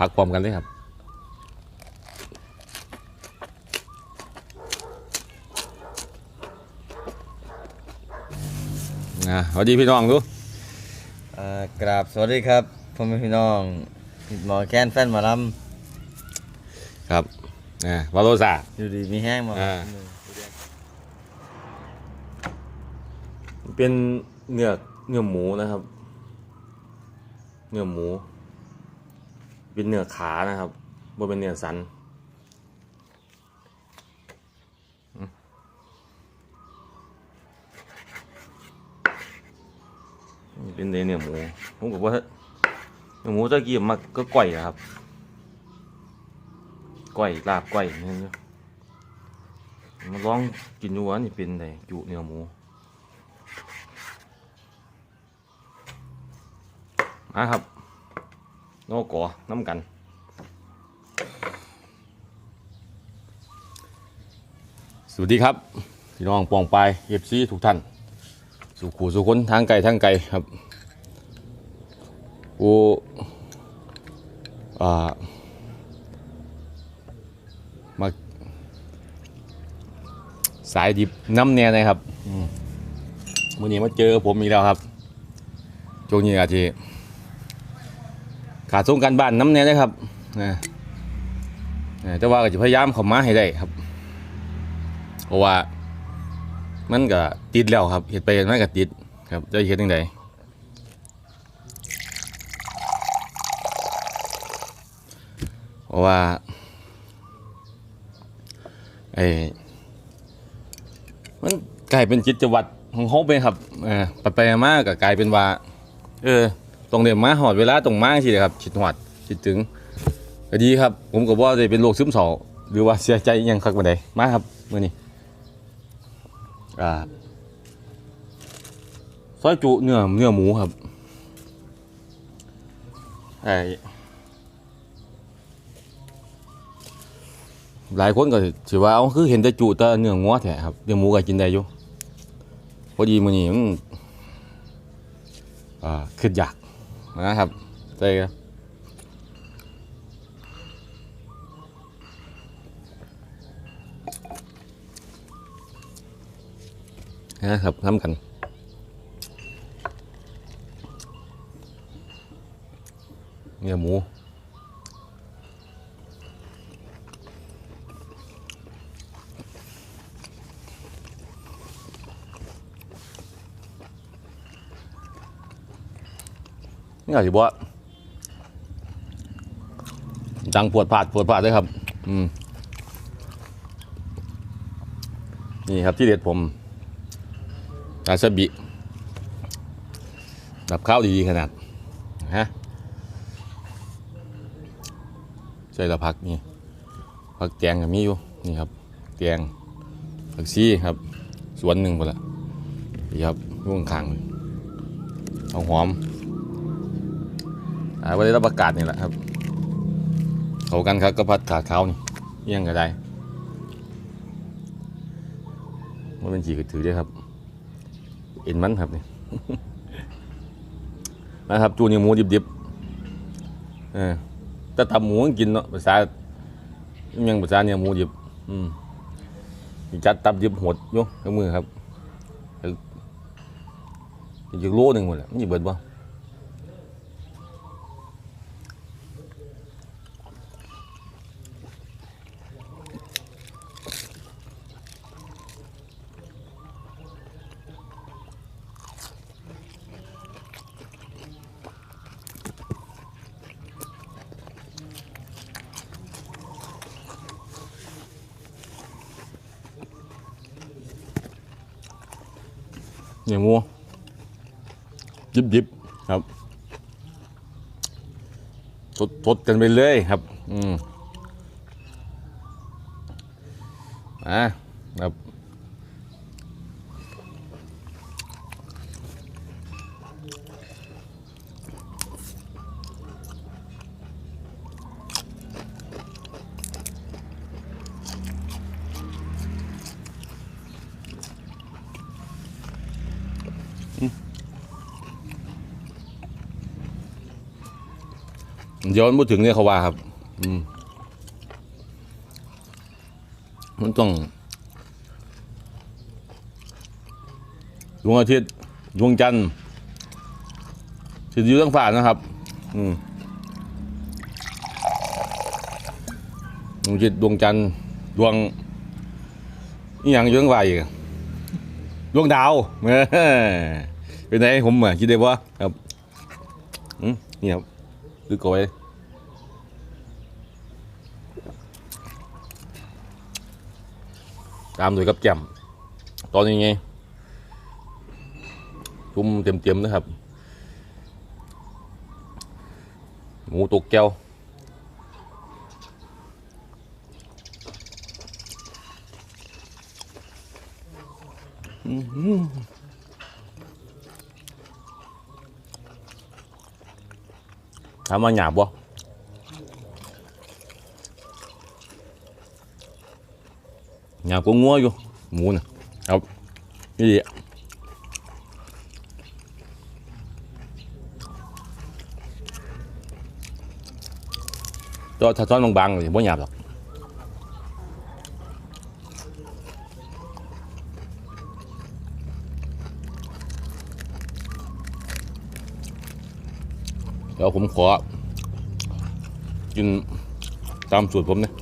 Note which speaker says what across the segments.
Speaker 1: พักพร้อมกันเลยครับอะสวัสดีพี่น้องดู
Speaker 2: อ่ากราบสวัสดีครับพ่อแม่พี่น้องหมอแคนแฟนหมอล
Speaker 1: ครับอ่าวาโลซาำ
Speaker 2: อยู่ดีมีแห้งหมอ
Speaker 1: อ่าเป็นเนื้อเนื้อหมูนะครับ เนื้อหมู เป็นเนื้อขานะครับบ่เป็นเนื้อสันเป็นเนื้อหมูผมบอกว่าเนื้อหมูตะกี้มักก็ก่อยนะครับก่อยลาบก่อยนี่นมาลองกินดูว่านี่เป็นไงจุเนื้อหมูมาครับ นกอน้ำกัน สวัสดีครับ พี่น้องปองปลายเอฟซีทุกท่าน สุขูสุคนทางไกลทางไกลครับโอ้อ่ามาสายดิบน้ำแน่นะครับมื่อนี้มาเจอผมอีกแล้วครับช่วงนี้อาจจะ ขาดส่งการบ้านน้ำเนี่ยนะครับนะนะแต่ว่าก็จะพยายามเข้ามาให้ได้ครับเพราะว่ามันก็ติดแล้วครับเห็ดไปเห็ดมาก็ติดครับจะเห็ดยังไงเพราะว่าไอ้มันกลายเป็นจิตวัตรของเขาไปครับเออไปไปมาก็กลายเป็นว่า เออ ตรงเดี๋ยมาหอดเวลาตรงมาสิเลยครับคิดหอดคิดถึงก็ดีครับ ผมก็ว่าจะเป็นโรคซึมเศร้าหรือว่าเสียใจยังคักบันไดมาครับมื่อนี้อ่าซอยจุเนื้อเนื้อหมูครับไอหลายคนก็ถือว่าเอาคือเห็นแต่จุแต่เนื้องัวแท้ครับเนื้อหมูก็กินได้อยู่พอดีมื่อนี้มันอ่าขึ้นอยาก นะครับใช่ครับนะครับทำกันเนื้อหมู นี่อาจจะบอกว่าดังปวดผาดปวดผาดเลยครับ อืมนี่ครับที่เด็ดผมอาซาบิดับข้าวดีๆขนาดฮะใส่ละพักนี่พักแกงกับมีอยู่นี่ครับแกงผักซีครับ สวนหนึ่งหมดละนี่ครับยุ่งข้างเอาหอม อ่าวันนี้รับประกาศนี่แหละครับเขากันครับก็พัดขาเขานี่เอียงก็ได้มันเป็นจีกระถือด้วยครับ เอ็นมันครับนี่นะครับจูนี่หมูดิบๆเออแต่ตับหมูมันกินเนาะภาษายังภาษาเนี่ยหมูดิบ อืมจัดตับดิบหดอยกับมือครับอีกโลหนึ่งหมดแหละมันจะเบิดบ่ เนี่ยหมูยิบยิบครับทดทดกันไปเลยครับ อืมอะครับ เดี๋ยวมันพูดถึงเนี่ยเขาว่าครับ อืมมันต้องดวงอาทิตย์ดวงจันทร์สิอยู่ทั้งฝ่านะครับ อืมดวงอาทิตย์ดวงจันทร์ดวงนี่ยังอยู่ทั้งฝ่าอีกดวงดาวเป็นไงผมอะคิดได้ว่าครับ อืมนี่ครับคือโกย ตามด้วยกับแจ่มตอนนี้ไงจุ่มเต็มๆนะครับ หมูตกแก้วอื้อหือถามว่าหยาบวอ ยู่หมูนะครับนี่ดิตัวถ้าช้อนบางๆเลยบ่หยาบหรอกเดี๋ยวผมขอกินตามสูตรผมนะ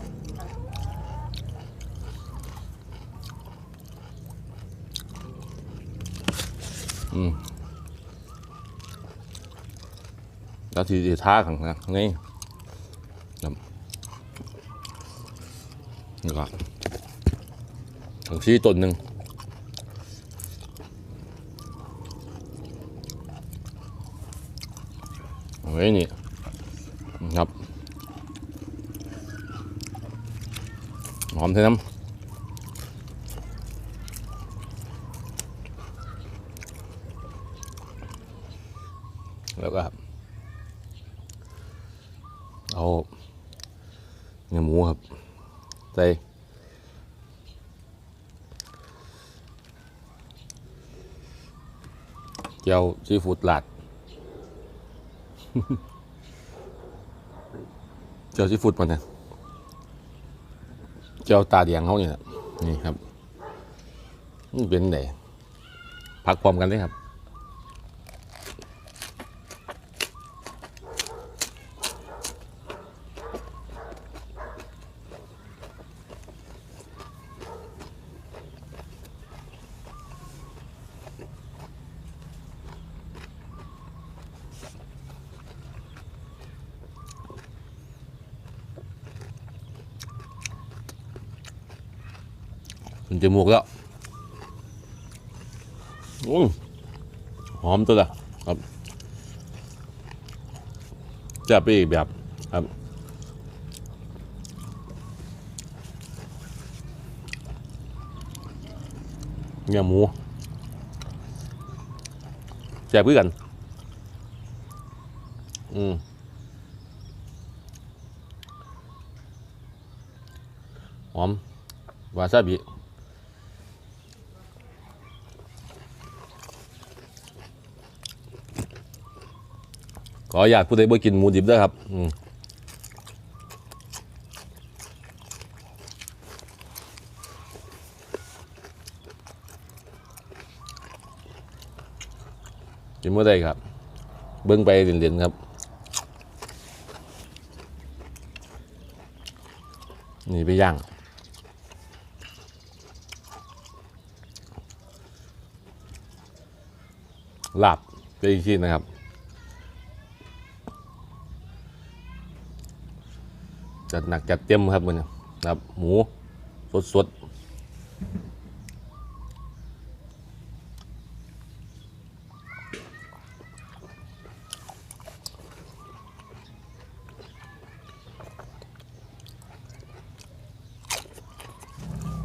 Speaker 1: แล้วทีที่ท่าข้างนะนี่ครับนี่ก็ผักชีต้นหนึ่งเอาไว้นี่ครับหอมเท่น้ำแล้วก็ เอาเนื้อหมูครับใส่เจียวซีฟู้ดหลาด เจียวซีฟู้ดมันเนี่ยเจียวตาเดียงเขานี่แหละนี่ครับนี่เป็นไหนพักพร้อมกันเลยครับ จมูกแล้วอุ้ยหอมตัวละครับจะไปอีกแบบครับเนื้อหมูแซ่บคือกันอืมหอมวาซาบิ ออยากผู้ใดบ่กินหมูดิบด้อครับอืมกินบ่ได้ครับ เบิ่งไปเรียนๆครับ นี่ไปย่างลาบไปอีกทีนะครับ จัดหนักจัดเต็มครับมันนะครับ หมูสดสด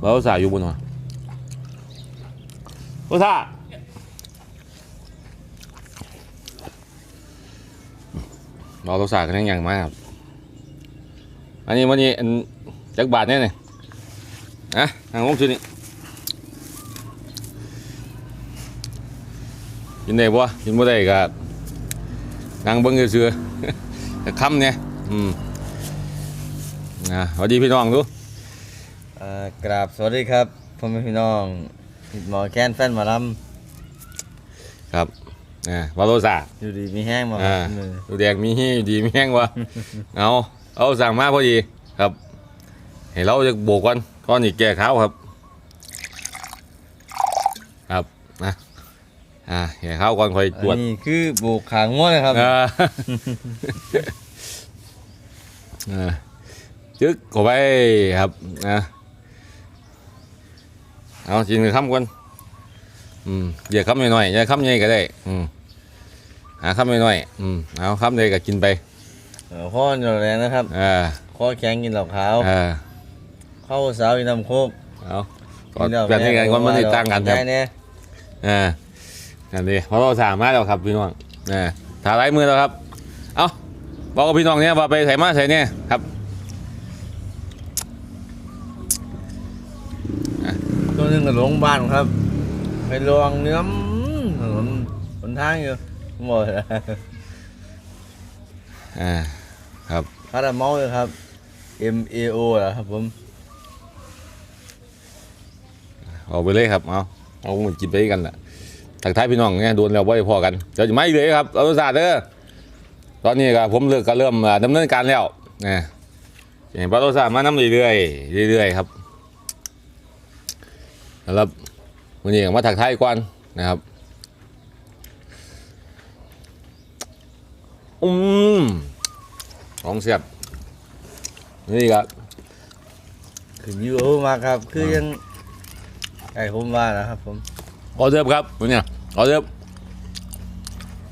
Speaker 1: เราสายอยู่บนหัวโอ้ท่าเราตัวสากกันยังมากครับ อันนี้วันนี้อันจักบาทเนี่ยเนี่ยนะทางงงชุดนี้กินได้ปะกินบ่ได้ก็นั่งเบิ้งเสือๆแต่คำเนี่ยอืมนะสวัสดีพี่น้องดู
Speaker 2: อ่ากราบสวัสดีครับพ่อแม่พี่น้องมิดหมอแคนแฟนหมาล
Speaker 1: ครับนะวาโลซาำ
Speaker 2: อยู่ดีมีแห้งมา
Speaker 1: อ่า
Speaker 2: มือ
Speaker 1: ดูแดงมีฮีดีมีแห้งวะเอา เอาสั่งมาพอดีครับให้เราจะโบกก่อนก้อนอีกแก่ขาวครับ ครับนะอ่าแก่ขาวก่อนค่อยตรว
Speaker 2: อั
Speaker 1: จ
Speaker 2: นนี้คือโบกขางง้วนะครับ
Speaker 1: อ่าอ่าจึ๊กเข้าไปครับนะเอาจริงเลยคำก่อนอืมอย่าคำหน่อยๆอย่าคำใหญ่ก็ได้ อืมหาคำหน่อยๆอืมเอาคำใดก็กินไป
Speaker 2: เออ ข้อเหนียวแรงนะครับ
Speaker 1: อ่า
Speaker 2: ข้อแข็งกินเหล้าขาว
Speaker 1: อ่า
Speaker 2: เข้าสาวกินน้ำโคก
Speaker 1: เอาก่อนแบบนี้กันก่อนมันติดตั้งกันครับ
Speaker 2: ได้เนี่ย
Speaker 1: อ่านั่นดีเพราะเราสามารถแล้วครับพี่น้องอ่าถ่ายไร้มือแล้วครับ เอาบอกกับพี่น้องเนี่ยว่าไปใส่มาใส่เนี่ยครับ
Speaker 2: ตัวหนึงกับหลงบ้านครับ ไปลวงเนื้อมถนนหนทางอยู่หมด
Speaker 1: อ่า ครับ
Speaker 2: คาราเมาเลยครับ M A O เหรอครับผม
Speaker 1: เอาไปเลยครับเอาเอาหมดกินไปกันแหละทักทายพี่น้องเนี่ยโดนแล้วไว้พอกันเดี๋ยวจะไม่เลยครับเอาศาสตร์เด้อตอนนี้ก็ผมเลิกก็เริ่มอ่าดำเนินการแล้วนะเห็นปลาโลซามาน้ำเรื่อยๆเรื่อยๆครับแล้ววันนี้ก็มาถักทายก่อนนะครับอืม ของเสียบนี่ครับ
Speaker 2: ขึ้นอยูโอมากครับ คือยังไอ้ผมว่านะครับ ผม
Speaker 1: ออเดิร์ฟครับวันเนี้ยออเดิร์ฟ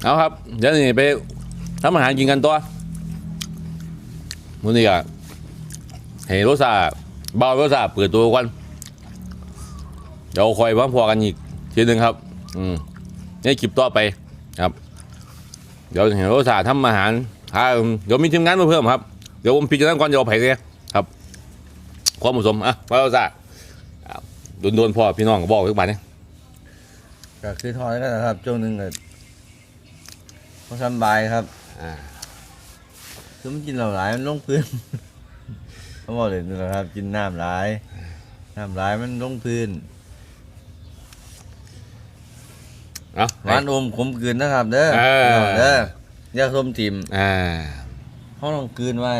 Speaker 1: เอาครับเดี๋ยวนี้ไปทำอาหารกินกันตัววันนี้ก็ให้โรซาเบาโรซาเปิดตัวกันเดี๋ยวคอยมาพอกันอีกทีหนึ่งครับ อืมนี่คลิปต่อไปครับ เดี๋ยวให้โรซาทำอาหาร หาเดี๋ยวมีทีมงานมาเพิ่มครับ เดี๋ยวผมพิจารณาก่อนจะเอาไผ่เนี่ยครับ ความเหมาะสมอะโรซาโดนโดนๆพ่อพี่น้องก็บอกทุกบาทเนี่ย
Speaker 2: ก็คือทอดกันนะครับช่วงหนึ่งก็พอสำบายครับ
Speaker 1: อ่า
Speaker 2: คือมันกินเหล้าหลายมันลงพื้นเขาบอกเลยนะครับ กินน้ำหลายน้ำหลายมันลงพื้น
Speaker 1: เอา
Speaker 2: หวานอมขมกลืนนะครับ เด้อ
Speaker 1: เออ
Speaker 2: พี่น้องเด้ออ ย่าส้มจิม
Speaker 1: อ่า
Speaker 2: เขาต้องกลืนไว้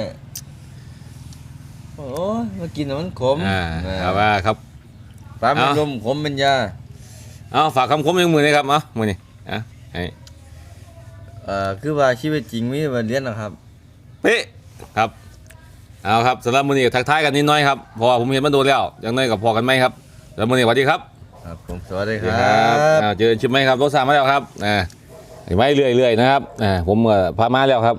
Speaker 2: โอ้ยมากินแล้วมันขม
Speaker 1: อ่า
Speaker 2: นะ
Speaker 1: ครับว่าครับ
Speaker 2: ปลามัน
Speaker 1: เอา
Speaker 2: ลมขมเป็นยา
Speaker 1: เอาฝากคำคมยังมือนี่ครับเอามือนี่อะให้
Speaker 2: เอ่อคือว่าชีวิตจริงมีวันเรียนนะครับ
Speaker 1: เป๊ะครับเอาครับสำหรับมือนี้ทักทายกันนิดหน้อยครับเพราะว่าผมเห็นมันโดนแล้วยังน้อยกับพอกันไหมครับแล้วมือนี้สวัสดีครับ
Speaker 2: ครับผมสวัสดี
Speaker 1: สวัส
Speaker 2: ค
Speaker 1: ดี
Speaker 2: รับ
Speaker 1: อ่าเจอชิมไหมครับรถสามมาแล้วครับอ่าเห็น ไหมเรื่อยๆนะครับผมพามาแล้วครับ